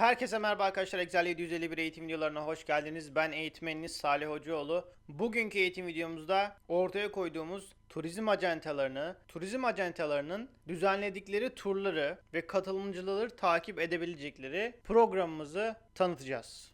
Herkese merhaba arkadaşlar. Excel 751 eğitim videolarına hoş geldiniz. Ben eğitmeniniz Salih Hocaoğlu. Bugünkü eğitim videomuzda ortaya koyduğumuz turizm ajantalarını, turizm ajantalarının düzenledikleri turları ve katılımcıları takip edebilecekleri programımızı tanıtacağız.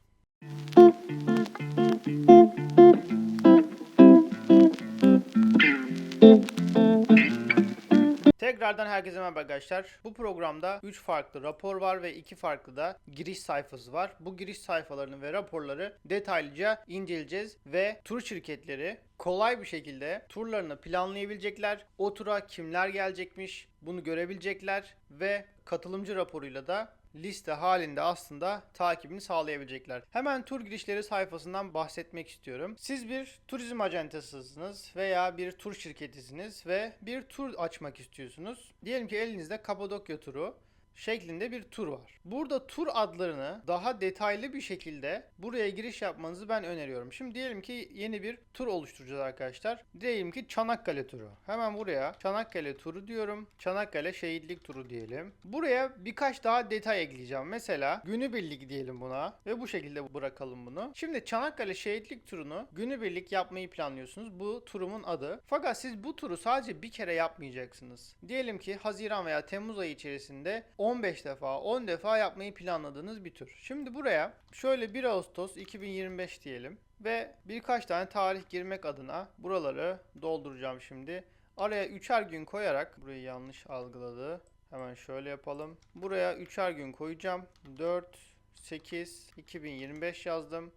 Tekrardan herkese merhaba arkadaşlar. Bu programda 3 farklı rapor var ve 2 farklı da giriş sayfası var. Bu giriş sayfalarını ve raporları detaylıca inceleyeceğiz ve tur şirketleri kolay bir şekilde turlarını planlayabilecekler. O tura kimler gelecekmiş bunu görebilecekler ve katılımcı raporuyla da liste halinde aslında takibini sağlayabilecekler. Hemen tur girişleri sayfasından bahsetmek istiyorum. Siz bir turizm ajantasısınız veya bir tur şirketisiniz ve bir tur açmak istiyorsunuz. Diyelim ki elinizde Kapadokya turu şeklinde bir tur var. Burada tur adlarını daha detaylı bir şekilde buraya giriş yapmanızı ben öneriyorum. Şimdi diyelim ki yeni bir tur oluşturacağız arkadaşlar. Diyelim ki Çanakkale turu. Hemen buraya Çanakkale turu diyorum. Çanakkale şehitlik turu diyelim. Buraya birkaç daha detay ekleyeceğim. Mesela günübirlik diyelim buna ve bu şekilde bırakalım bunu. Şimdi Çanakkale şehitlik turunu günübirlik yapmayı planlıyorsunuz. Bu turumun adı. Fakat siz bu turu sadece bir kere yapmayacaksınız. Diyelim ki Haziran veya Temmuz ayı içerisinde 15 defa, 10 defa yapmayı planladığınız bir tur. Şimdi buraya şöyle 1 Ağustos 2025 diyelim ve birkaç tane tarih girmek adına buraları dolduracağım şimdi. Araya 3'er gün koyarak burayı yanlış algıladı. Hemen şöyle yapalım. Buraya 3'er gün koyacağım. 4 8 2025 yazdım.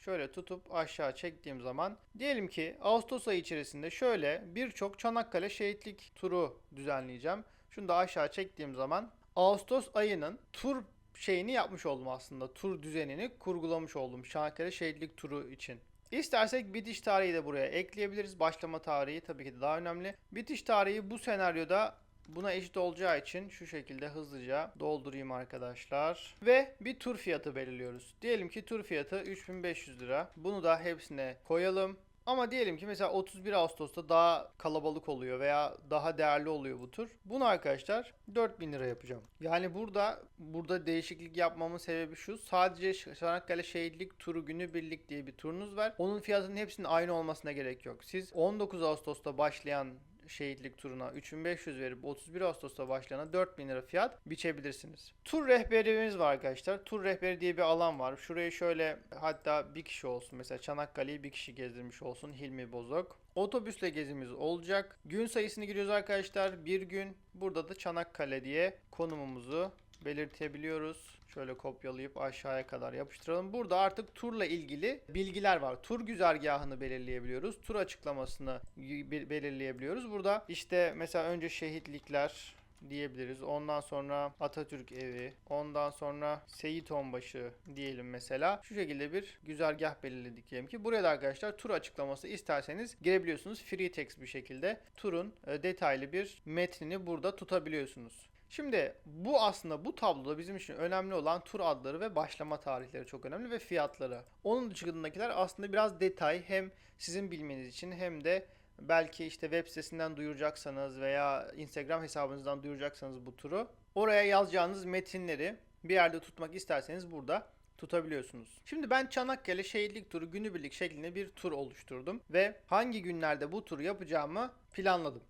Şöyle tutup aşağı çektiğim zaman diyelim ki Ağustos ayı içerisinde şöyle birçok Çanakkale şehitlik turu düzenleyeceğim. Şunu da aşağı çektiğim zaman Ağustos ayının tur şeyini yapmış oldum aslında. Tur düzenini kurgulamış oldum Çanakkale şehitlik turu için. İstersek bitiş tarihi de buraya ekleyebiliriz. Başlama tarihi tabii ki de daha önemli. Bitiş tarihi bu senaryoda buna eşit olacağı için şu şekilde hızlıca doldurayım arkadaşlar. Ve bir tur fiyatı belirliyoruz. Diyelim ki tur fiyatı 3500 lira. Bunu da hepsine koyalım. Ama diyelim ki mesela 31 Ağustos'ta daha kalabalık oluyor veya daha değerli oluyor bu tur. Bunu arkadaşlar 4000 lira yapacağım. Yani burada burada değişiklik yapmamın sebebi şu. Sadece Çanakkale Şehitlik Turu günü birlik diye bir turunuz var. Onun fiyatının hepsinin aynı olmasına gerek yok. Siz 19 Ağustos'ta başlayan şehitlik turuna 3500 verip 31 Ağustos'ta başlayana 4000 lira fiyat biçebilirsiniz. Tur rehberimiz var arkadaşlar. Tur rehberi diye bir alan var. Şurayı şöyle hatta bir kişi olsun. Mesela Çanakkale'yi bir kişi gezdirmiş olsun. Hilmi Bozok. Otobüsle gezimiz olacak. Gün sayısını giriyoruz arkadaşlar. Bir gün. Burada da Çanakkale diye konumumuzu belirtebiliyoruz. Şöyle kopyalayıp aşağıya kadar yapıştıralım. Burada artık turla ilgili bilgiler var. Tur güzergahını belirleyebiliyoruz. Tur açıklamasını be- belirleyebiliyoruz. Burada işte mesela önce şehitlikler diyebiliriz. Ondan sonra Atatürk evi, ondan sonra Seyit Onbaşı diyelim mesela. Şu şekilde bir güzergah belirledik diyelim ki. Buraya da arkadaşlar tur açıklaması isterseniz girebiliyorsunuz. Free text bir şekilde turun e, detaylı bir metnini burada tutabiliyorsunuz. Şimdi bu aslında bu tabloda bizim için önemli olan tur adları ve başlama tarihleri çok önemli ve fiyatları. Onun dışındakiler aslında biraz detay hem sizin bilmeniz için hem de belki işte web sitesinden duyuracaksanız veya Instagram hesabınızdan duyuracaksanız bu turu oraya yazacağınız metinleri bir yerde tutmak isterseniz burada tutabiliyorsunuz. Şimdi ben Çanakkale Şehitlik Turu günübirlik şeklinde bir tur oluşturdum ve hangi günlerde bu turu yapacağımı planladım.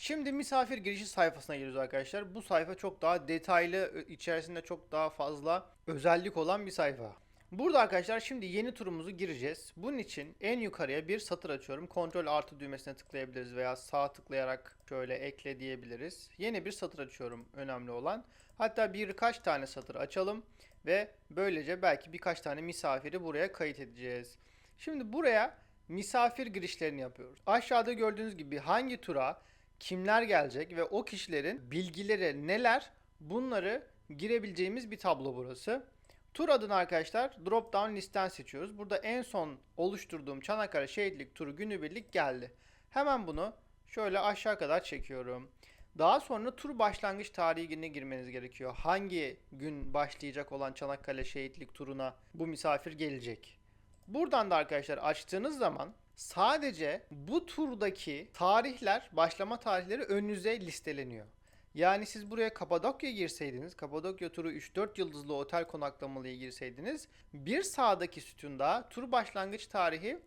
Şimdi misafir girişi sayfasına giriyoruz arkadaşlar. Bu sayfa çok daha detaylı, içerisinde çok daha fazla özellik olan bir sayfa. Burada arkadaşlar şimdi yeni turumuzu gireceğiz. Bunun için en yukarıya bir satır açıyorum. Kontrol artı düğmesine tıklayabiliriz veya sağ tıklayarak şöyle ekle diyebiliriz. Yeni bir satır açıyorum önemli olan. Hatta birkaç tane satır açalım ve böylece belki birkaç tane misafiri buraya kayıt edeceğiz. Şimdi buraya misafir girişlerini yapıyoruz. Aşağıda gördüğünüz gibi hangi tura kimler gelecek ve o kişilerin bilgileri neler bunları girebileceğimiz bir tablo burası. Tur adını arkadaşlar drop down listten seçiyoruz. Burada en son oluşturduğum Çanakkale Şehitlik turu günübirlik geldi. Hemen bunu şöyle aşağı kadar çekiyorum. Daha sonra tur başlangıç tarihine girmeniz gerekiyor. Hangi gün başlayacak olan Çanakkale Şehitlik turuna bu misafir gelecek? Buradan da arkadaşlar açtığınız zaman sadece bu turdaki tarihler, başlama tarihleri önünüze listeleniyor. Yani siz buraya Kapadokya girseydiniz, Kapadokya turu 3-4 yıldızlı otel konaklamalıya girseydiniz, bir sağdaki sütunda tur başlangıç tarihi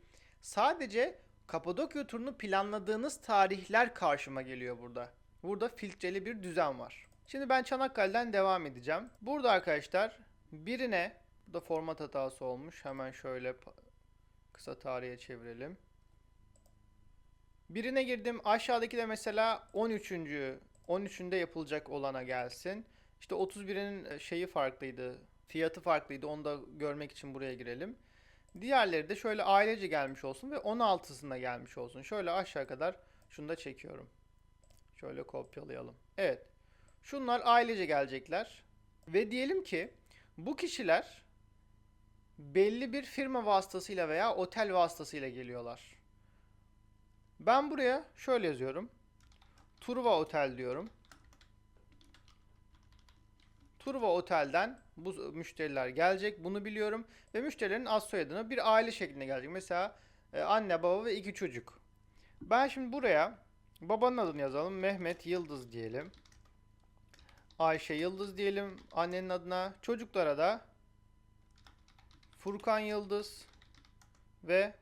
sadece Kapadokya turunu planladığınız tarihler karşıma geliyor burada. Burada filtreli bir düzen var. Şimdi ben Çanakkale'den devam edeceğim. Burada arkadaşlar birine, burada format hatası olmuş. Hemen şöyle kısa tarihe çevirelim. Birine girdim. Aşağıdaki de mesela 13. 13'ünde yapılacak olana gelsin. İşte 31'inin şeyi farklıydı. Fiyatı farklıydı. Onu da görmek için buraya girelim. Diğerleri de şöyle ailece gelmiş olsun ve 16'sında gelmiş olsun. Şöyle aşağı kadar şunu da çekiyorum. Şöyle kopyalayalım. Evet. Şunlar ailece gelecekler. Ve diyelim ki bu kişiler belli bir firma vasıtasıyla veya otel vasıtasıyla geliyorlar. Ben buraya şöyle yazıyorum. Turva Otel diyorum. Turva Otel'den bu müşteriler gelecek. Bunu biliyorum. Ve müşterilerin az soyadını bir aile şeklinde gelecek. Mesela e, anne baba ve iki çocuk. Ben şimdi buraya babanın adını yazalım. Mehmet Yıldız diyelim. Ayşe Yıldız diyelim annenin adına. Çocuklara da Furkan Yıldız ve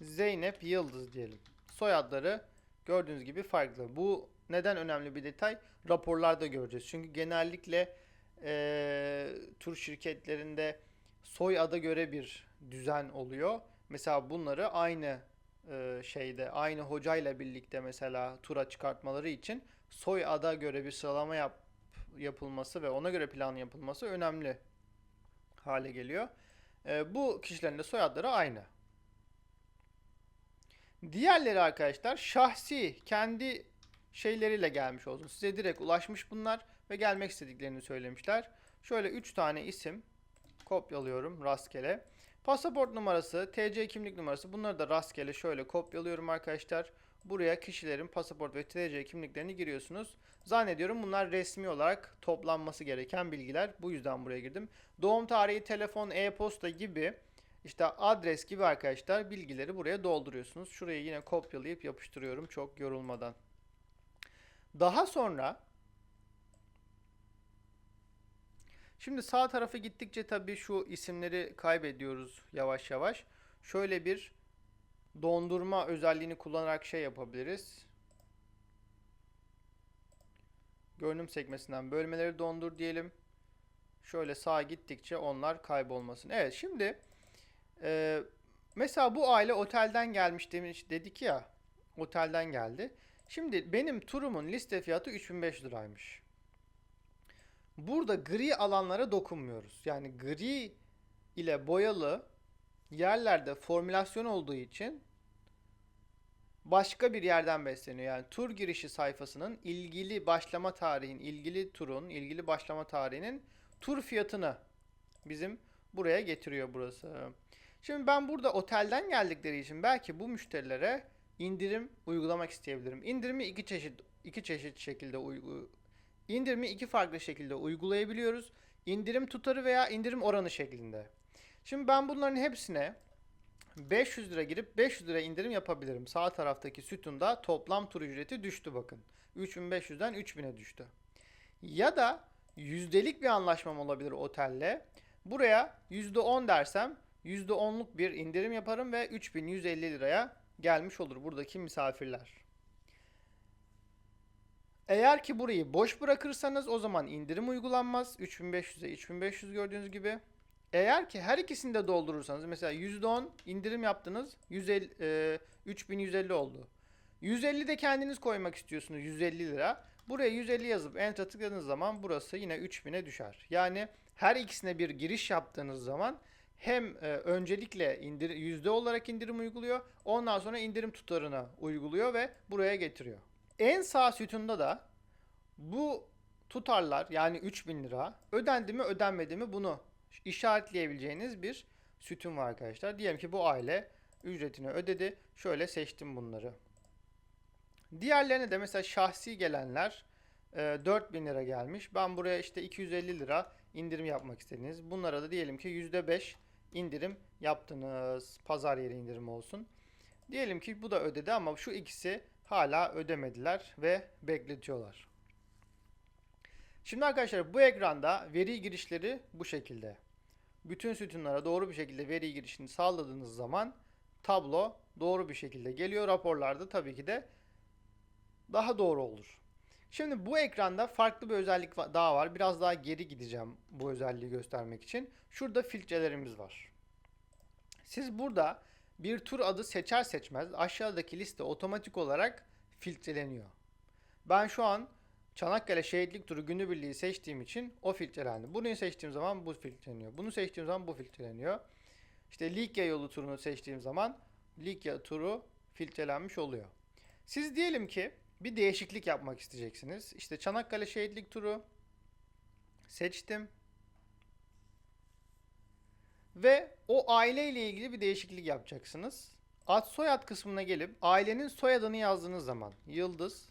Zeynep Yıldız diyelim. Soyadları gördüğünüz gibi farklı. Bu neden önemli bir detay? Raporlarda göreceğiz. Çünkü genellikle eee, tur şirketlerinde soyada göre bir düzen oluyor. Mesela bunları aynı eee, şeyde, aynı hocayla birlikte mesela tura çıkartmaları için soyada göre bir sıralama yap, yapılması ve ona göre plan yapılması önemli hale geliyor. Eee, bu kişilerin de soyadları aynı. Diğerleri arkadaşlar şahsi kendi şeyleriyle gelmiş olsun. Size direkt ulaşmış bunlar ve gelmek istediklerini söylemişler. Şöyle 3 tane isim kopyalıyorum rastgele. Pasaport numarası, TC kimlik numarası bunları da rastgele şöyle kopyalıyorum arkadaşlar. Buraya kişilerin pasaport ve TC kimliklerini giriyorsunuz. Zannediyorum bunlar resmi olarak toplanması gereken bilgiler. Bu yüzden buraya girdim. Doğum tarihi, telefon, e-posta gibi işte adres gibi arkadaşlar bilgileri buraya dolduruyorsunuz. Şurayı yine kopyalayıp yapıştırıyorum çok yorulmadan. Daha sonra şimdi sağ tarafa gittikçe tabii şu isimleri kaybediyoruz yavaş yavaş. Şöyle bir dondurma özelliğini kullanarak şey yapabiliriz. Görünüm sekmesinden bölmeleri dondur diyelim. Şöyle sağa gittikçe onlar kaybolmasın. Evet şimdi ee, mesela bu aile otelden gelmiş demiş dedik ya. Otelden geldi. Şimdi benim turumun liste fiyatı 3500 liraymış. Burada gri alanlara dokunmuyoruz. Yani gri ile boyalı yerlerde formülasyon olduğu için başka bir yerden besleniyor. Yani tur girişi sayfasının ilgili başlama tarihin, ilgili turun, ilgili başlama tarihinin tur fiyatını bizim buraya getiriyor burası. Şimdi ben burada otelden geldikleri için belki bu müşterilere indirim uygulamak isteyebilirim. İndirimi iki çeşit iki çeşit şekilde uygu indirimi iki farklı şekilde uygulayabiliyoruz. İndirim tutarı veya indirim oranı şeklinde. Şimdi ben bunların hepsine 500 lira girip 500 lira indirim yapabilirim. Sağ taraftaki sütunda toplam tur ücreti düştü bakın. 3500'den 3000'e düştü. Ya da yüzdelik bir anlaşmam olabilir otelle. Buraya %10 dersem %10'luk bir indirim yaparım ve 3150 liraya gelmiş olur buradaki misafirler. Eğer ki burayı boş bırakırsanız o zaman indirim uygulanmaz. 3500'e 3500 gördüğünüz gibi. Eğer ki her ikisini de doldurursanız mesela %10 indirim yaptınız 150, e, 3150 oldu. 150 de kendiniz koymak istiyorsunuz 150 lira. Buraya 150 yazıp enter tıkladığınız zaman burası yine 3000'e düşer. Yani her ikisine bir giriş yaptığınız zaman hem e, öncelikle indir, yüzde olarak indirim uyguluyor. Ondan sonra indirim tutarını uyguluyor ve buraya getiriyor. En sağ sütunda da bu tutarlar yani 3000 lira ödendi mi ödenmedi mi bunu işaretleyebileceğiniz bir sütun var arkadaşlar. Diyelim ki bu aile ücretini ödedi. Şöyle seçtim bunları. Diğerlerine de mesela şahsi gelenler e, 4000 lira gelmiş. Ben buraya işte 250 lira indirim yapmak istediniz. Bunlara da diyelim ki %5 indirim yaptınız. Pazar yeri indirim olsun. Diyelim ki bu da ödedi ama şu ikisi hala ödemediler ve bekletiyorlar. Şimdi arkadaşlar bu ekranda veri girişleri bu şekilde. Bütün sütunlara doğru bir şekilde veri girişini sağladığınız zaman tablo doğru bir şekilde geliyor. Raporlarda tabii ki de daha doğru olur. Şimdi bu ekranda farklı bir özellik daha var. Biraz daha geri gideceğim bu özelliği göstermek için. Şurada filtrelerimiz var. Siz burada bir tur adı seçer seçmez aşağıdaki liste otomatik olarak filtreleniyor. Ben şu an Çanakkale Şehitlik Turu günübirliği seçtiğim için o filtrelendi. Bunu seçtiğim zaman bu filtreleniyor. Bunu seçtiğim zaman bu filtreleniyor. İşte Likya yolu turunu seçtiğim zaman Likya turu filtrelenmiş oluyor. Siz diyelim ki bir değişiklik yapmak isteyeceksiniz. İşte Çanakkale Şehitlik Turu seçtim. Ve o aile ile ilgili bir değişiklik yapacaksınız. Ad soyad kısmına gelip ailenin soyadını yazdığınız zaman Yıldız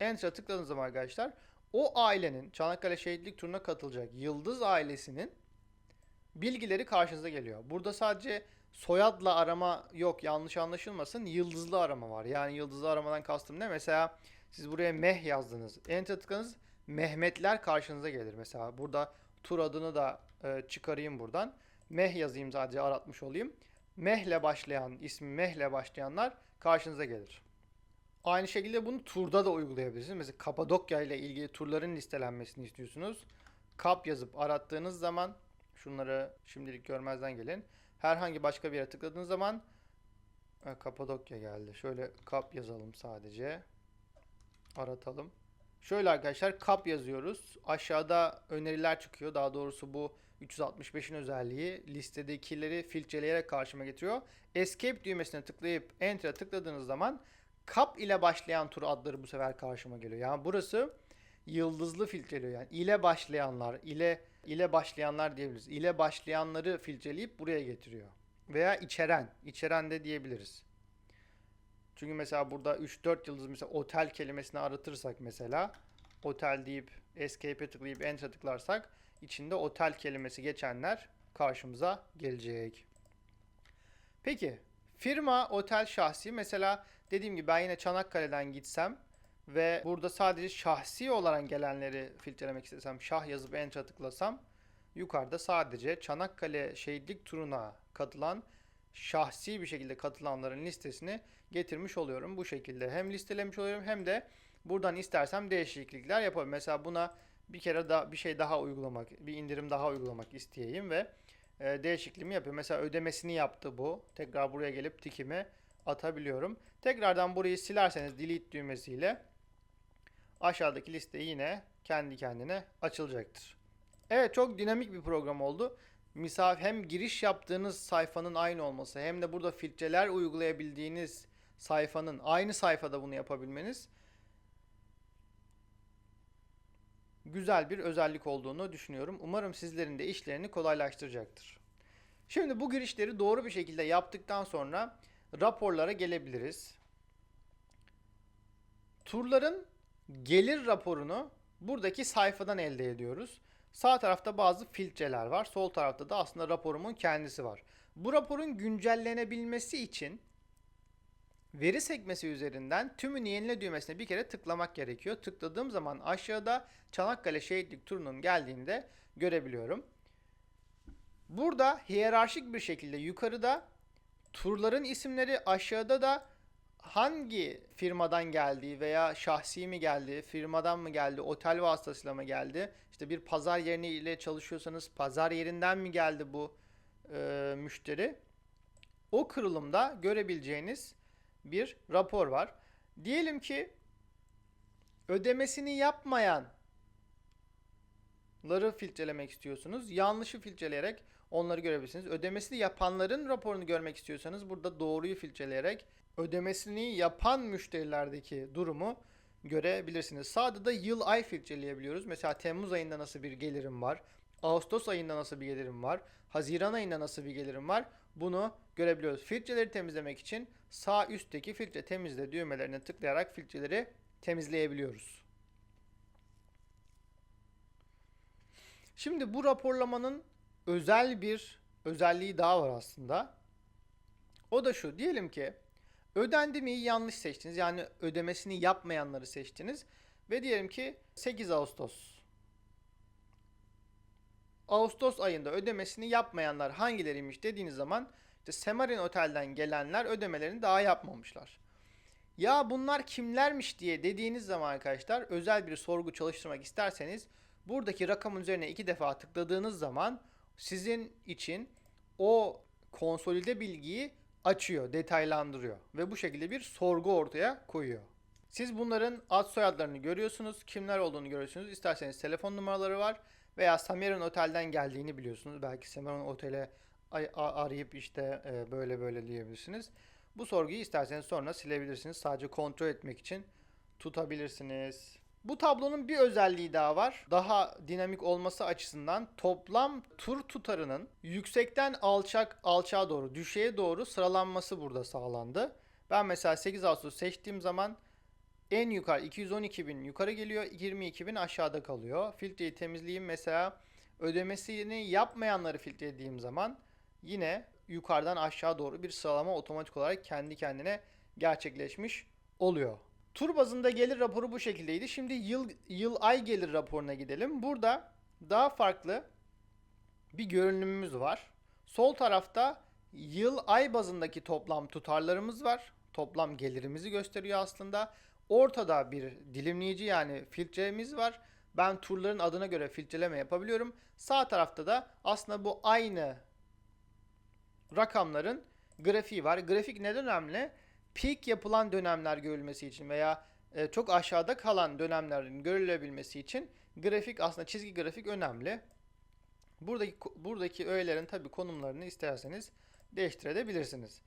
Enter'a tıkladığınız zaman arkadaşlar o ailenin Çanakkale Şehitlik Turu'na katılacak Yıldız ailesinin bilgileri karşınıza geliyor. Burada sadece soyadla arama yok yanlış anlaşılmasın. Yıldızlı arama var. Yani yıldızlı aramadan kastım ne? Mesela siz buraya Meh yazdınız. Enter tıkladınız Mehmetler karşınıza gelir. Mesela burada tur adını da e, çıkarayım buradan. Meh yazayım sadece aratmış olayım. Meh'le başlayan, ismi Meh'le başlayanlar karşınıza gelir. Aynı şekilde bunu turda da uygulayabilirsiniz. Mesela Kapadokya ile ilgili turların listelenmesini istiyorsunuz. Kap yazıp arattığınız zaman şunları şimdilik görmezden gelin. Herhangi başka bir yere tıkladığınız zaman Kapadokya geldi. Şöyle kap yazalım sadece. Aratalım. Şöyle arkadaşlar kap yazıyoruz. Aşağıda öneriler çıkıyor. Daha doğrusu bu 365'in özelliği listedekileri filtreleyerek karşıma getiriyor. Escape düğmesine tıklayıp Enter'a tıkladığınız zaman kap ile başlayan tur adları bu sefer karşıma geliyor. Yani burası yıldızlı filtreliyor. Yani ile başlayanlar, ile ile başlayanlar diyebiliriz. İle başlayanları filtreleyip buraya getiriyor. Veya içeren, içeren de diyebiliriz. Çünkü mesela burada 3-4 yıldız mesela otel kelimesini aratırsak mesela otel deyip escape'e tıklayıp enter'a tıklarsak içinde otel kelimesi geçenler karşımıza gelecek. Peki firma, otel, şahsi mesela dediğim gibi ben yine Çanakkale'den gitsem ve burada sadece şahsi olarak gelenleri filtrelemek istesem şah yazıp enter'a tıklasam yukarıda sadece Çanakkale şehitlik turuna katılan şahsi bir şekilde katılanların listesini getirmiş oluyorum. Bu şekilde hem listelemiş oluyorum hem de buradan istersem değişiklikler yapabilirim. Mesela buna bir kere daha bir şey daha uygulamak, bir indirim daha uygulamak isteyeyim ve e, değişikliğimi yapıyorum. Mesela ödemesini yaptı bu. Tekrar buraya gelip tikimi atabiliyorum. Tekrardan burayı silerseniz delete düğmesiyle aşağıdaki liste yine kendi kendine açılacaktır. Evet çok dinamik bir program oldu. Misal hem giriş yaptığınız sayfanın aynı olması hem de burada filtreler uygulayabildiğiniz sayfanın aynı sayfada bunu yapabilmeniz güzel bir özellik olduğunu düşünüyorum. Umarım sizlerin de işlerini kolaylaştıracaktır. Şimdi bu girişleri doğru bir şekilde yaptıktan sonra raporlara gelebiliriz. Turların gelir raporunu buradaki sayfadan elde ediyoruz. Sağ tarafta bazı filtreler var. Sol tarafta da aslında raporumun kendisi var. Bu raporun güncellenebilmesi için veri sekmesi üzerinden tümünü yenile düğmesine bir kere tıklamak gerekiyor. Tıkladığım zaman aşağıda Çanakkale Şehitlik turunun geldiğini de görebiliyorum. Burada hiyerarşik bir şekilde yukarıda turların isimleri aşağıda da hangi firmadan geldiği veya şahsi mi geldi, firmadan mı geldi, otel vasıtasıyla mı geldi? İşte bir pazar yerine ile çalışıyorsanız pazar yerinden mi geldi bu e, müşteri? O kırılımda görebileceğiniz bir rapor var. Diyelim ki ödemesini yapmayanları filtrelemek istiyorsunuz. Yanlışı filtreleyerek onları görebilirsiniz. Ödemesini yapanların raporunu görmek istiyorsanız burada doğruyu filtreleyerek ödemesini yapan müşterilerdeki durumu görebilirsiniz. Sağda da yıl ay filtreleyebiliyoruz. Mesela Temmuz ayında nasıl bir gelirim var? Ağustos ayında nasıl bir gelirim var? Haziran ayında nasıl bir gelirim var? Bunu görebiliyoruz. Filtreleri temizlemek için sağ üstteki filtre temizle düğmelerine tıklayarak filtreleri temizleyebiliyoruz. Şimdi bu raporlamanın özel bir özelliği daha var aslında. O da şu. Diyelim ki ödendi mi yanlış seçtiniz. Yani ödemesini yapmayanları seçtiniz. Ve diyelim ki 8 Ağustos Ağustos ayında ödemesini yapmayanlar hangileriymiş dediğiniz zaman işte Semarin Otel'den gelenler ödemelerini daha yapmamışlar. Ya bunlar kimlermiş diye dediğiniz zaman arkadaşlar özel bir sorgu çalıştırmak isterseniz buradaki rakamın üzerine iki defa tıkladığınız zaman sizin için o konsolide bilgiyi açıyor, detaylandırıyor ve bu şekilde bir sorgu ortaya koyuyor. Siz bunların ad soyadlarını görüyorsunuz, kimler olduğunu görüyorsunuz. İsterseniz telefon numaraları var veya Samirin Otel'den geldiğini biliyorsunuz. Belki Samirin Otel'e arayıp işte e, böyle böyle diyebilirsiniz. Bu sorguyu isterseniz sonra silebilirsiniz. Sadece kontrol etmek için tutabilirsiniz. Bu tablonun bir özelliği daha var. Daha dinamik olması açısından toplam tur tutarının yüksekten alçak alçağa doğru, düşeye doğru sıralanması burada sağlandı. Ben mesela 8 Ağustos seçtiğim zaman en yukarı 212 bin yukarı geliyor, 22 bin aşağıda kalıyor. Filtreyi temizleyeyim mesela ödemesini yapmayanları filtrelediğim zaman yine yukarıdan aşağı doğru bir sıralama otomatik olarak kendi kendine gerçekleşmiş oluyor. Tur bazında gelir raporu bu şekildeydi. Şimdi yıl yıl ay gelir raporuna gidelim. Burada daha farklı bir görünümümüz var. Sol tarafta yıl ay bazındaki toplam tutarlarımız var. Toplam gelirimizi gösteriyor aslında. Ortada bir dilimleyici yani filtremiz var. Ben turların adına göre filtreleme yapabiliyorum. Sağ tarafta da aslında bu aynı rakamların grafiği var. Grafik neden önemli? Peak yapılan dönemler görülmesi için veya e, çok aşağıda kalan dönemlerin görülebilmesi için grafik aslında çizgi grafik önemli. Buradaki buradaki öğelerin tabi konumlarını isterseniz değiştirebilirsiniz.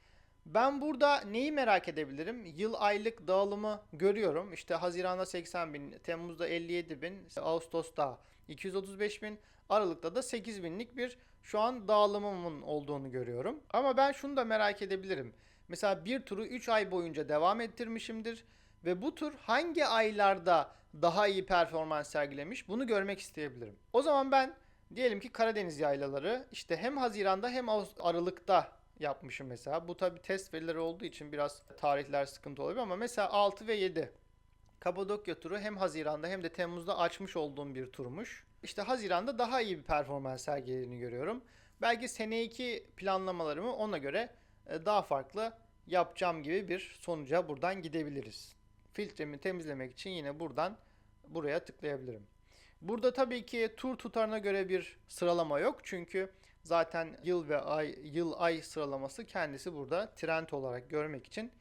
Ben burada neyi merak edebilirim? Yıl aylık dağılımı görüyorum. İşte Haziran'da 80 bin, Temmuz'da 57 bin, Ağustos'ta 235 bin, Aralık'ta da 8 binlik bir şu an dağılımımın olduğunu görüyorum. Ama ben şunu da merak edebilirim. Mesela bir turu 3 ay boyunca devam ettirmişimdir ve bu tur hangi aylarda daha iyi performans sergilemiş bunu görmek isteyebilirim. O zaman ben diyelim ki Karadeniz yaylaları işte hem Haziran'da hem Aralık'ta yapmışım mesela. Bu tabi test verileri olduğu için biraz tarihler sıkıntı olabilir ama mesela 6 ve 7 Kapadokya turu hem Haziran'da hem de Temmuz'da açmış olduğum bir turmuş. İşte Haziran'da daha iyi bir performans sergilediğini görüyorum. Belki seneki planlamalarımı ona göre daha farklı yapacağım gibi bir sonuca buradan gidebiliriz. Filtremi temizlemek için yine buradan buraya tıklayabilirim. Burada tabii ki tur tutarına göre bir sıralama yok. Çünkü zaten yıl ve ay yıl ay sıralaması kendisi burada trend olarak görmek için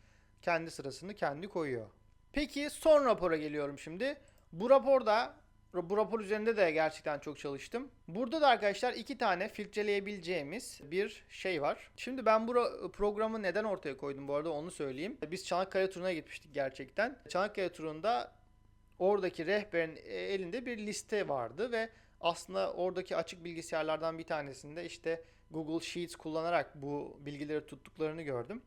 kendi sırasını kendi koyuyor. Peki son rapora geliyorum şimdi. Bu raporda bu rapor üzerinde de gerçekten çok çalıştım. Burada da arkadaşlar iki tane filtreleyebileceğimiz bir şey var. Şimdi ben bu programı neden ortaya koydum bu arada onu söyleyeyim. Biz Çanakkale turuna gitmiştik gerçekten. Çanakkale turunda oradaki rehberin elinde bir liste vardı ve aslında oradaki açık bilgisayarlardan bir tanesinde işte Google Sheets kullanarak bu bilgileri tuttuklarını gördüm.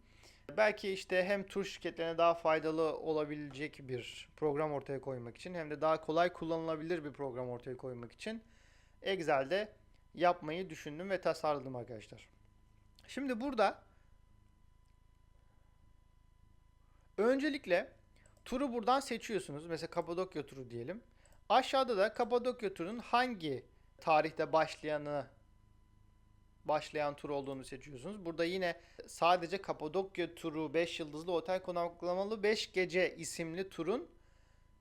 Belki işte hem tur şirketlerine daha faydalı olabilecek bir program ortaya koymak için hem de daha kolay kullanılabilir bir program ortaya koymak için Excel'de yapmayı düşündüm ve tasarladım arkadaşlar. Şimdi burada öncelikle turu buradan seçiyorsunuz. Mesela Kapadokya turu diyelim. Aşağıda da Kapadokya turunun hangi tarihte başlayanı başlayan tur olduğunu seçiyorsunuz. Burada yine sadece Kapadokya turu 5 yıldızlı otel konaklamalı 5 gece isimli turun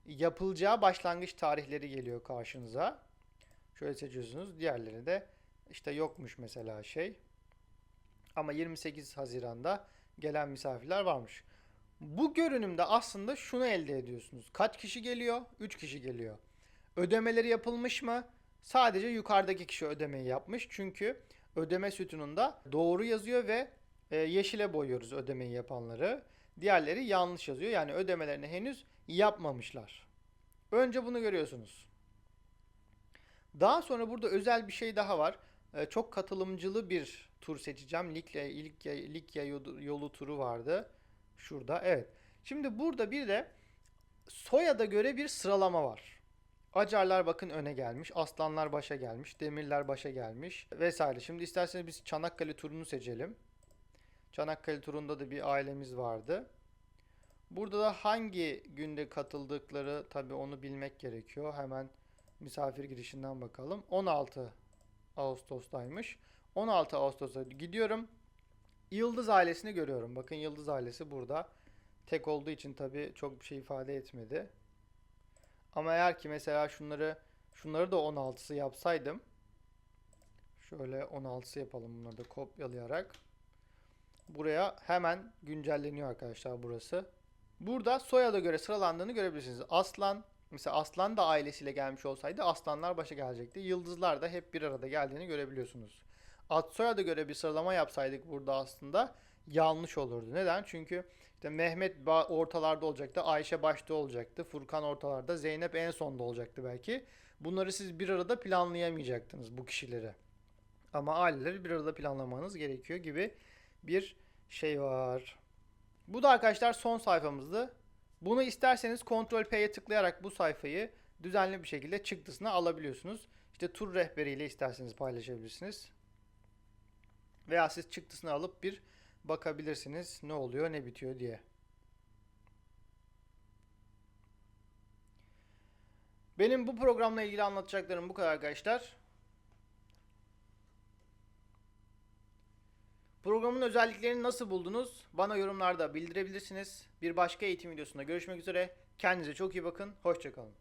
yapılacağı başlangıç tarihleri geliyor karşınıza. Şöyle seçiyorsunuz. Diğerleri de işte yokmuş mesela şey. Ama 28 Haziran'da gelen misafirler varmış. Bu görünümde aslında şunu elde ediyorsunuz. Kaç kişi geliyor? 3 kişi geliyor. Ödemeleri yapılmış mı? Sadece yukarıdaki kişi ödemeyi yapmış. Çünkü ödeme sütununda doğru yazıyor ve e, yeşile boyuyoruz ödemeyi yapanları. Diğerleri yanlış yazıyor. Yani ödemelerini henüz yapmamışlar. Önce bunu görüyorsunuz. Daha sonra burada özel bir şey daha var. E, çok katılımcılı bir tur seçeceğim. Likya, Likya, Likya yolu turu vardı. Şurada. Evet. Şimdi burada bir de soyada göre bir sıralama var. Acarlar bakın öne gelmiş. Aslanlar başa gelmiş. Demirler başa gelmiş. Vesaire. Şimdi isterseniz biz Çanakkale turunu seçelim. Çanakkale turunda da bir ailemiz vardı. Burada da hangi günde katıldıkları tabi onu bilmek gerekiyor. Hemen misafir girişinden bakalım. 16 Ağustos'taymış. 16 Ağustos'a gidiyorum. Yıldız ailesini görüyorum. Bakın Yıldız ailesi burada. Tek olduğu için tabii çok bir şey ifade etmedi. Ama eğer ki mesela şunları şunları da 16'sı yapsaydım. Şöyle 16'sı yapalım bunları da kopyalayarak. Buraya hemen güncelleniyor arkadaşlar burası. Burada soyada göre sıralandığını görebilirsiniz. Aslan, mesela Aslan da ailesiyle gelmiş olsaydı Aslanlar başa gelecekti. Yıldızlar da hep bir arada geldiğini görebiliyorsunuz. Ad soyada göre bir sıralama yapsaydık burada aslında yanlış olurdu. Neden? Çünkü işte Mehmet ortalarda olacaktı, Ayşe başta olacaktı, Furkan ortalarda, Zeynep en sonda olacaktı belki. Bunları siz bir arada planlayamayacaktınız bu kişileri. Ama aileleri bir arada planlamanız gerekiyor gibi bir şey var. Bu da arkadaşlar son sayfamızdı. Bunu isterseniz Ctrl P'ye tıklayarak bu sayfayı düzenli bir şekilde çıktısını alabiliyorsunuz. İşte tur rehberiyle isterseniz paylaşabilirsiniz. Veya siz çıktısını alıp bir bakabilirsiniz ne oluyor ne bitiyor diye. Benim bu programla ilgili anlatacaklarım bu kadar arkadaşlar. Programın özelliklerini nasıl buldunuz? Bana yorumlarda bildirebilirsiniz. Bir başka eğitim videosunda görüşmek üzere. Kendinize çok iyi bakın. Hoşçakalın.